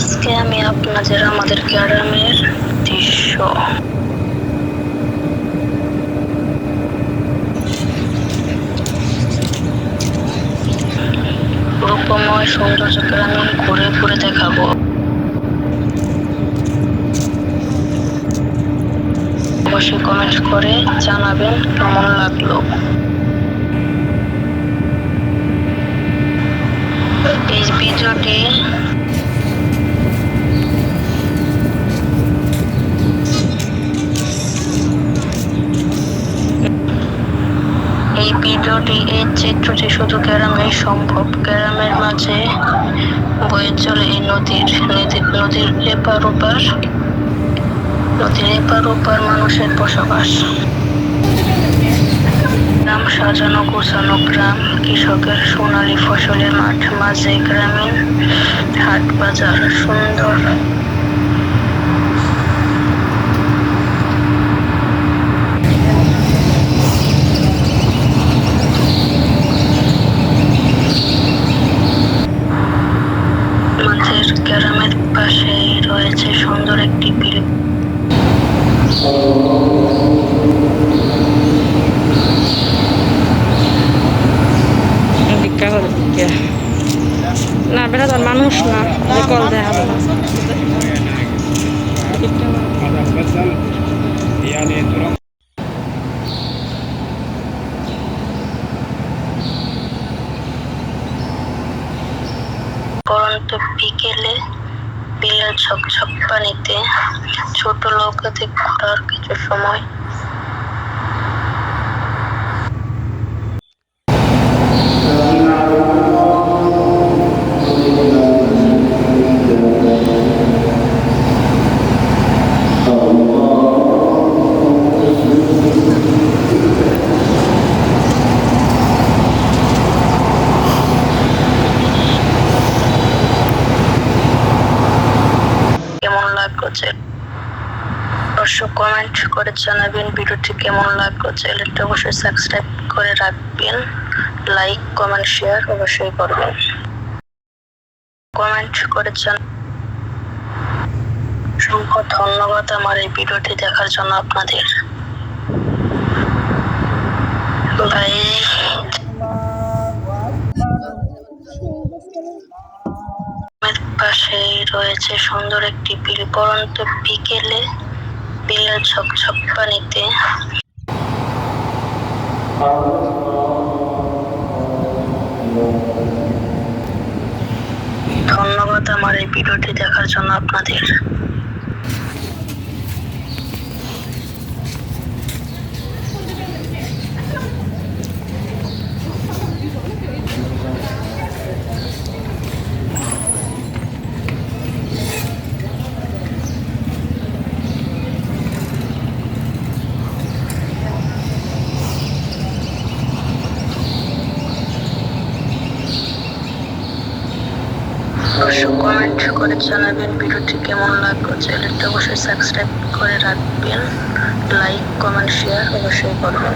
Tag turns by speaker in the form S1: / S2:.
S1: আজকে আমি আপনাদের আমাদের গ্রামের দৃশ্য। রূপময় সৌন্দর্য গ্রামীণ ঘুরে ঘুরে দেখাবো। অবশ্যই কমেন্ট করে জানাবেন কেমন লাগল। এই ভিডিওটি ভিডিওটি এই চিত্রটি শুধু গ্রামেই সম্ভব। গ্রামের মাঝে বয়ে চলে এই নদীর নদীর এপার ওপার নদীর এপার ওপার মানুষের বসবাস। গ্রাম সাজানো গোছানো গ্রাম, কৃষকের সোনালী ফসলের মাঠ, মাঝে গ্রামীণ হাট বাজার সুন্দর গ্রামের পাশেই রয়েছে সুন্দর একটি বিল
S2: ভিক্ষা করে ভিক্ষা না বেটা তোর মানুষ না যে কল দেখাবো না ভিক্ষা করে।
S3: هذا بدل يعني
S1: পরন্ত বিকেলে বিলের ঝকঝক পানিতে ছোট নৌকাতে ঘোরার কিছু সময় কেমন লাগল যে অবশ্যই কমেন্ট করে জানাবেন ভিডিওটি কেমন লাগল চ্যানেলটা অবশ্যই সাবস্ক্রাইব করে রাখবেন লাইক কমেন্ট শেয়ার অবশ্যই করবেন। কমেন্ট করে অসংখ্য ধন্যবাদ আমার এই ভিডিওটি দেখার জন্য আপনাদের। গ্রামের পাশেই রয়েছে সুন্দর একটি বিল পরন্ত বিকেলে। পানিতে ধন্যবাদ আমার এই ভিডিওটি দেখার জন্য আপনাদের অবশ্যই কমেন্ট করে জানাবেন ভিডিওটি কেমন লাগল চ্যানেলটি অবশ্যই সাবস্ক্রাইব করে রাখবেন। লাইক, কমেন্ট, শেয়ার অবশ্যই করবেন।